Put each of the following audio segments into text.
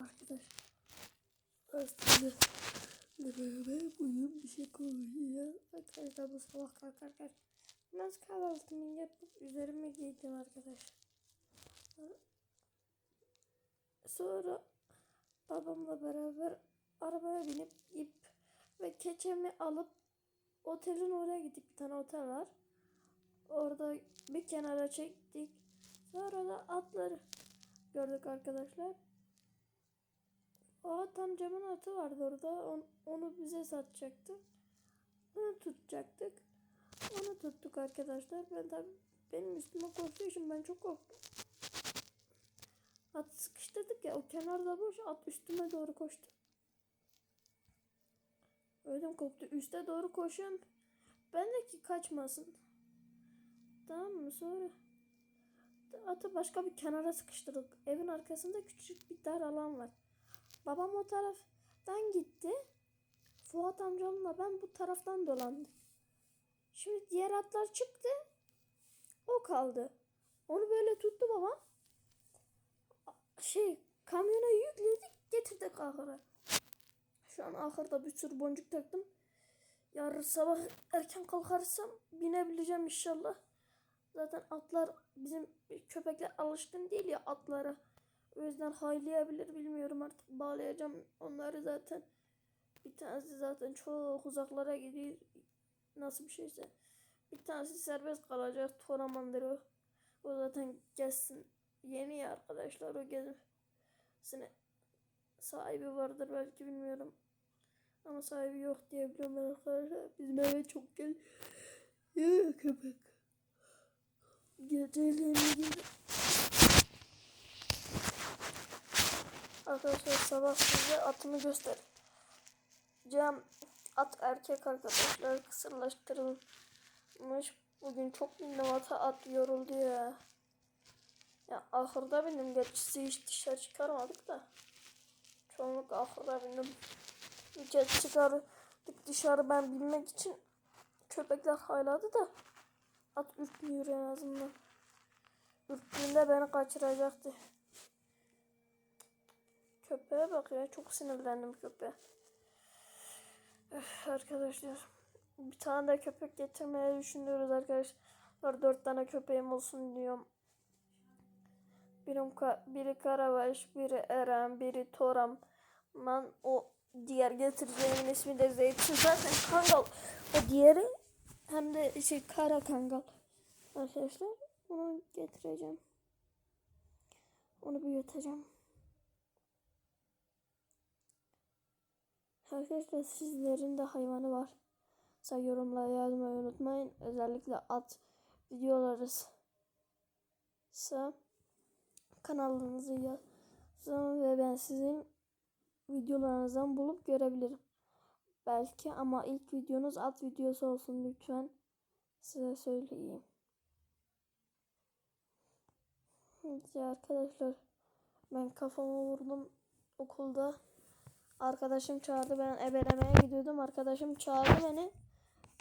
Arkadaşlar. Beraber bugün bir şey konuşacağız. Arkadaşlar bu sabah kalkarken nasıl kahvaltımı yapıp üzerime giydim arkadaşlar. Sonra babamla beraber arabaya binip ip ve keçemi alıp otelin oraya gittik. Bir tane otel var. Orada bir kenara çektik. Sonra da atları gördük arkadaşlar. O at amcamın atı vardı orada. On- onu bize satacaktı. Onu tutacaktık. Onu tuttuk arkadaşlar. Ben tabii benim üstüme korktuğu için ben çok korktum. At sıkıştırdık ya o kenarda boş at üstüme doğru koştu. Ödüm koptu. Üste doğru koşuyorum. Ben de ki kaçmasın. Tamam mı? Sonra atı başka bir kenara sıkıştırdık. Evin arkasında küçük bir dar alan var. Babam o taraftan gitti. Fuat amcamla ben bu taraftan dolandık. Şimdi diğer atlar çıktı. O kaldı. Onu böyle tuttu babam. Şey kamyona yükledik getirdik ahıra. Şu an ahırda bir sürü boncuk taktım. Yarın sabah erken kalkarsam binebileceğim inşallah. Zaten atlar bizim köpekler alışkın değil ya atlara. O yüzden haylayabilir bilmiyorum artık bağlayacağım onları zaten. Bir tanesi zaten çok uzaklara gidiyor. Nasıl bir şeyse. Bir tanesi serbest kalacak. Toramandır o. O zaten gezsin. Yeni ya arkadaşlar o gezmesine sahibi vardır belki bilmiyorum. Ama sahibi yok diye biliyorum ben arkadaşlar. Bizim eve çok gel. Ya köpek. Geceleyin. Arkadaşlar sabah size atımı göstereceğim. At erkek arkadaşlar kısırlaştırılmış. Bugün çok bindim ata at yoruldu ya. Ya ahırda bindim gerçi hiç dışarı çıkarmadık da. Çoğunluk ahırda bindim. Bir kez çıkardık dışarı ben bilmek için köpekler hayladı da at ürkmüyor en azından. Ürktüğünde beni kaçıracaktı. Köpeğe bak ya çok sinirlendim köpeğe. Öf, arkadaşlar bir tane de köpek getirmeye düşünüyoruz arkadaşlar. Dört tane köpeğim olsun diyorum. Birim ka biri Karabaş, biri Eren, biri Toram. Ben o diğer getireceğimin ismi de Zeytin. Zaten Kangal. O diğeri hem de şey Kara Kangal. Arkadaşlar onu getireceğim. Onu büyüteceğim. Arkadaşlar sizlerin de hayvanı var. Say yorumlara yazmayı unutmayın. Özellikle at videoları kanalınızı yazın ve ben sizin videolarınızdan bulup görebilirim. Belki ama ilk videonuz at videosu olsun lütfen. Size söyleyeyim. Evet arkadaşlar ben kafamı vurdum okulda. Arkadaşım çağırdı ben ebelemeye gidiyordum. Arkadaşım çağırdı beni.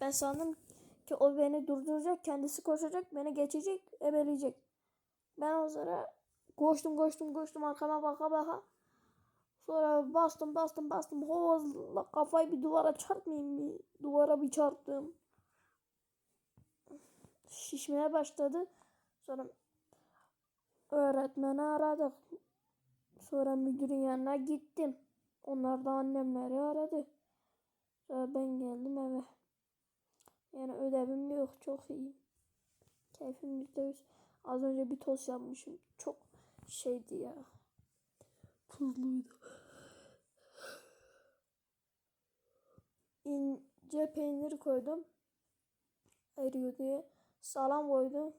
Ben sandım ki o beni durduracak. Kendisi koşacak. Beni geçecek. Ebeleyecek. Ben o sıra koştum koştum koştum arkama baka baka. Sonra bastım bastım bastım. Hızla kafayı bir duvara çarpmayayım mı? Duvara bir çarptım. Şişmeye başladı. Sonra öğretmeni aradık. Sonra müdürün yanına gittim. Onlar da annemleri aradı. Sonra ben geldim eve. Yani ödevim yok. Çok iyi. Keyfim yüzde yüz. Az önce bir tost yapmışım. Çok şeydi ya. Tuzluydu. İnce peynir koydum. Eriyor diye. Salam koydum.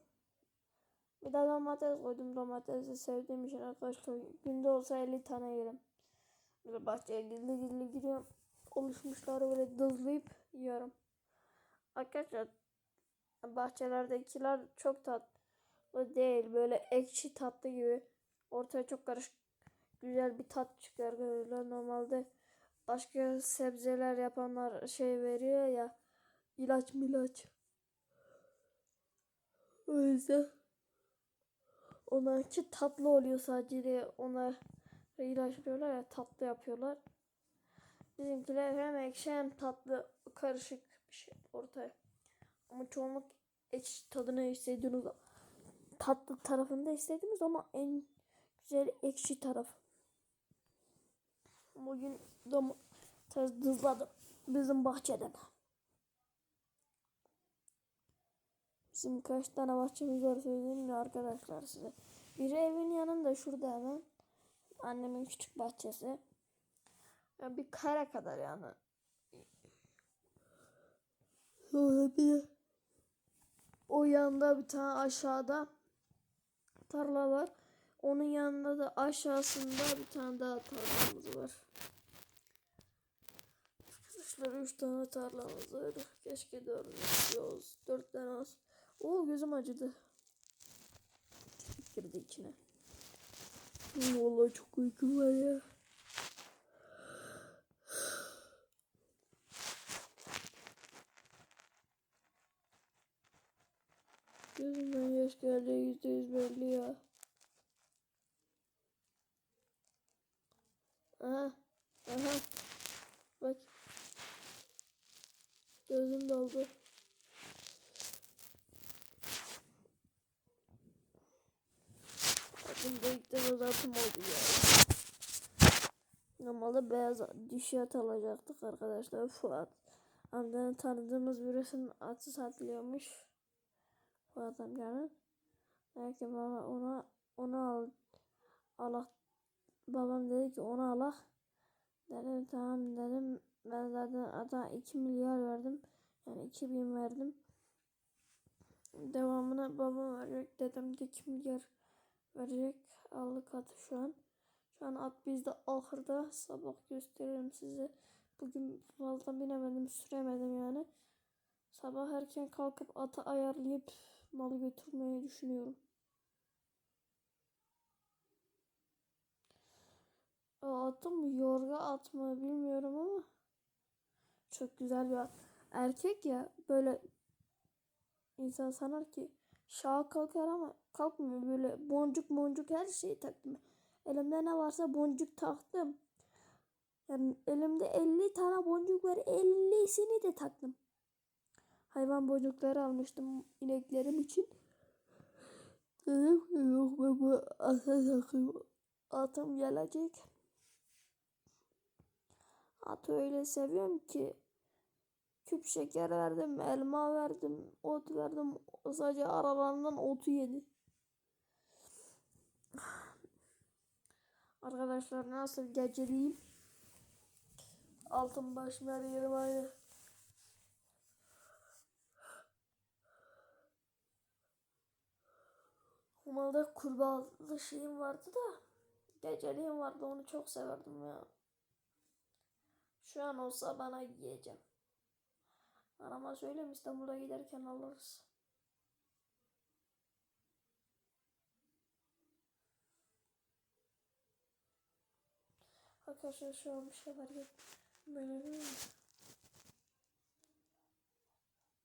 Bir de domates koydum. Domatesi sevdiğim için arkadaşlar. Günde olsa 50 tane yerim. Böyle bahçeye gizli gizli gidiyorum. Oluşmuşları böyle dızlayıp yiyorum. Arkadaşlar bahçelerdekiler çok tatlı değil. Böyle ekşi tatlı gibi. Ortaya çok karışık güzel bir tat çıkıyor böyle. Normalde başka sebzeler yapanlar şey veriyor ya ilaç milaç. O yüzden onlarki tatlı oluyor sadece diye ona ilaçlıyorlar ya tatlı yapıyorlar. Bizimkiler hem ekşi hem tatlı karışık bir şey ortaya. Ama çoğunluk ekşi tadını istediğiniz tatlı tarafını da istediniz ama en güzel ekşi tarafı. Bugün domates dızladım bizim bahçeden. Bizim kaç tane bahçemiz var söyleyeyim mi arkadaşlar size. Biri evin yanında şurada hemen. Annemin küçük bahçesi. Yani bir kare kadar yani. Sonra bir o yanda bir tane aşağıda tarla var. Onun yanında da aşağısında bir tane daha tarlamız var. Arkadaşlar üç tane tarlamız var. Keşke dört olsun. Dört tane olsun. Oo gözüm acıdı. Vallahi çok uykum var ya. Gözümden yaş geldi yüzde yüz belli ya. Aha. Aha. Bak. Gözüm doldu. Bakın büyükten uzatım oldu ya. Normalde beyaz dişiyat alacaktık arkadaşlar. Fuat. Amcanın tanıdığımız birisinin atı satılıyormuş. Fuat amcanın. Belki baba ona onu al Allah babam dedi ki onu Allah dedim tamam dedim ben zaten ata 2 milyar verdim yani 2000 verdim devamını babam verecek dedim de 2 milyar verecek aldık atı şu an. Şu an at bizde ahırda. Sabah gösteririm size. Bugün fazla binemedim süremedim yani. Sabah erken kalkıp atı ayarlayıp malı götürmeyi düşünüyorum. O atı mı yorga at mı bilmiyorum ama çok güzel bir at. Erkek ya böyle insan sanar ki şaha kalkar ama kalkmıyor böyle boncuk boncuk her şeyi taktım. Elimde ne varsa boncuk taktım. Yani elimde 50 tane boncuk var 50'sini de taktım. Hayvan boncukları almıştım ineklerim için. Dedim ki yok ben bu ata takayım. Atım gelecek. Atı öyle seviyorum ki küp şeker verdim, elma verdim, ot verdim. Sadece aralarından otu yedi. Arkadaşlar nasıl geceliyim? Altın baş yerim aynı. Umalda kurbağalı şeyim vardı da geceliğim vardı onu çok severdim ya. Şu an olsa bana yiyeceğim. Anama söyleyeyim İstanbul'a giderken alırız. Arkadaşlar şu an bir şey var. Böyle değil mi?